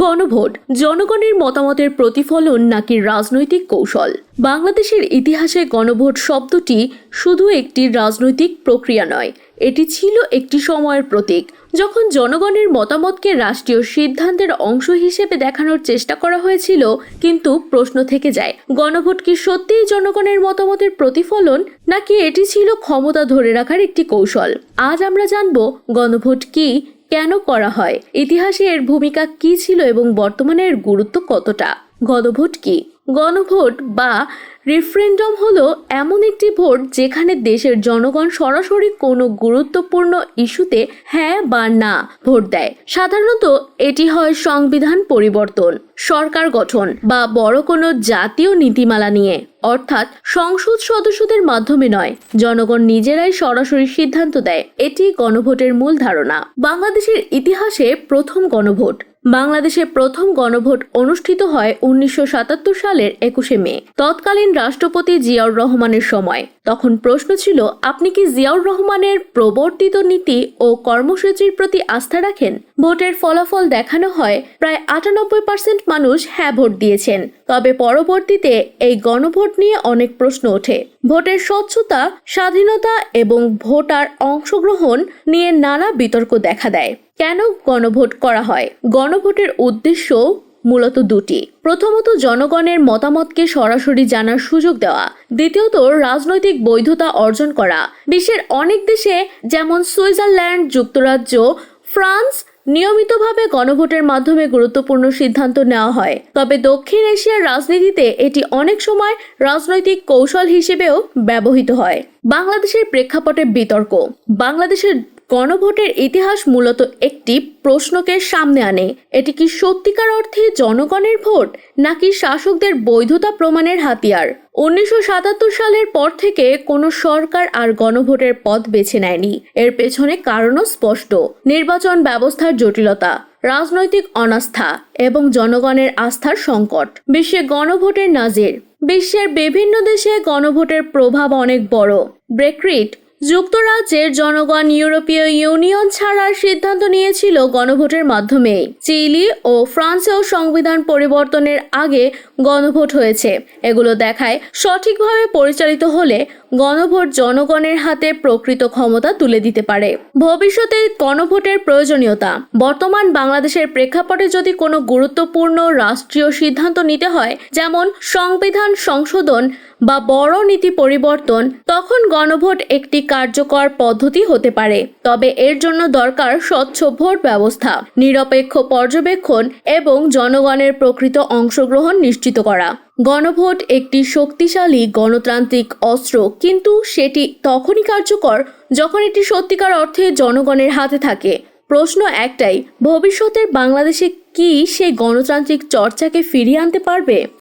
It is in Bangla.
গণভোট, জনগণের মতামতের প্রতিফলন নাকি রাজনৈতিক কৌশল? বাংলাদেশের ইতিহাসে গণভোট শব্দটি শুধু একটি রাজনৈতিক প্রক্রিয়া নয়, এটি ছিল একটি সময়ের প্রতীক। যখন জনগণের মতামতকে রাষ্ট্রীয় সিদ্ধান্তের অংশ হিসেবে দেখানোর চেষ্টা করা হয়েছিল, কিন্তু প্রশ্ন থেকে যায়, গণভোট কি সত্যিই জনগণের মতামতের প্রতিফলন, নাকি এটি ছিল ক্ষমতা ধরে রাখার একটি কৌশল? আজ আমরা জানব, গণভোট কি কেন করা হয়? ইতিহাসে এর ভূমিকা কি ছিল এবং বর্তমানে এর গুরুত্ব কতটা? গণভোট কি? গণভোট বা রেফারেন্ডাম হলো এমন একটি ভোট যেখানে দেশের জনগণ সরাসরি কোনো গুরুত্বপূর্ণ ইস্যুতে হ্যাঁ বা না ভোট দেয়। সাধারণত এটি হয় সংবিধান পরিবর্তন, সরকার গঠন বা বড় কোনো জাতীয় নীতিমালা নিয়ে, অর্থাৎ সংসদ সদস্যদের মাধ্যমে নয়, জনগণ নিজেরাই সরাসরি সিদ্ধান্ত দেয়। এটি গণভোটের মূল ধারণা। বাংলাদেশের ইতিহাসে প্রথম গণভোট। বাংলাদেশে প্রথম গণভোট অনুষ্ঠিত হয় উনিশশো সাতাত্তর সালের একুশে মে। তৎকালীন রাষ্ট্রপতি জিয়াউর রহমানের সময়। তখন প্রশ্ন ছিল, আপনি কি জিয়াউর রহমানের প্রবর্তিত নীতি ও কর্মসূচির প্রতি আস্থা রাখেন? ভোটের ফলাফল দেখানো হয়, প্রায় আটানব্বই পার্সেন্ট মানুষ হ্যাঁ ভোট দিয়েছেন। তবে পরবর্তীতে এই গণভোট নিয়ে অনেক প্রশ্ন ওঠে। ভোটের স্বচ্ছতা, স্বাধীনতা এবং ভোটার অংশগ্রহণ নিয়ে নানা বিতর্ক দেখা দেয়। কেন গণভোট করা হয়? গণভোটের উদ্দেশ্য মূলত দুটি। প্রথমত, জনগণের মতামতকে সরাসরি জানার সুযোগ দেওয়া। দ্বিতীয়ত, রাজনৈতিক বৈধতা অর্জন করা। বিশ্বের অনেক দেশে যেমন সুইজারল্যান্ড, যুক্তরাজ্য, ফ্রান্স নিয়মিতভাবে গণভোটের মাধ্যমে গুরুত্বপূর্ণ সিদ্ধান্ত নেওয়া হয়। তবে দক্ষিণ এশিয়ার রাজনীতিতে এটি অনেক সময় রাজনৈতিক কৌশল হিসেবেও ব্যবহৃত হয়। বাংলাদেশের প্রেক্ষাপটে বিতর্ক। বাংলাদেশের গণভোটের ইতিহাস মূলত একটি প্রশ্নকে সামনে আনে। এটি কি সত্যিকার অর্থে জনগণের ভোট, নাকি শাসকদের বৈধতা প্রমাণের হাতিয়ার? উনিশশো সাতাত্তর সালের পর থেকে কোনো সরকার আর গণভোটের পথ বেছে নেয়নি। এর পেছনে কারণও স্পষ্ট। নির্বাচন ব্যবস্থার জটিলতা, রাজনৈতিক অনাস্থা এবং জনগণের আস্থার সংকট। বিশ্বে গণভোটের নাজির। বিশ্বের বিভিন্ন দেশে গণভোটের প্রভাব অনেক বড়। ব্রেক্রিট যুক্তরাজ্যের জনগণ ইউরোপীয় ইউনিয়ন ছাড়ার সিদ্ধান্ত নিয়েছিল গণভোটের মাধ্যমে। চিলি ও ফ্রান্সেও সংবিধান পরিবর্তনের আগে গণভোট হয়েছে। এগুলো দেখায় সঠিকভাবে পরিচালিত হলে গণভোট জনগণের হাতে প্রকৃত ক্ষমতা তুলে দিতে পারে। ভবিষ্যতে গণভোটের প্রয়োজনীয়তা। বর্তমান বাংলাদেশের প্রেক্ষাপটে যদি কোনো গুরুত্বপূর্ণ রাষ্ট্রীয় সিদ্ধান্ত নিতে হয়, যেমন সংবিধান সংশোধন বা বড় নীতি পরিবর্তন, তখন গণভোট একটি কার্যকর পদ্ধতি হতে পারে, তবে এর জন্য দরকার স্বচ্ছ ভোট ব্যবস্থা, নিরপেক্ষ পর্যবেক্ষণ এবং জনগণের প্রকৃত অংশগ্রহণ নিশ্চিত করা। গণভোট একটি শক্তিশালী গণতান্ত্রিক অস্ত্র, কিন্তু সেটি তখনই কার্যকর যখন এটি সত্যিকার অর্থে জনগণের হাতে থাকে। প্রশ্ন একটাই, ভবিষ্যতের বাংলাদেশে কি সেই গণতান্ত্রিক চর্চাকে ফিরিয়ে আনতে পারবে?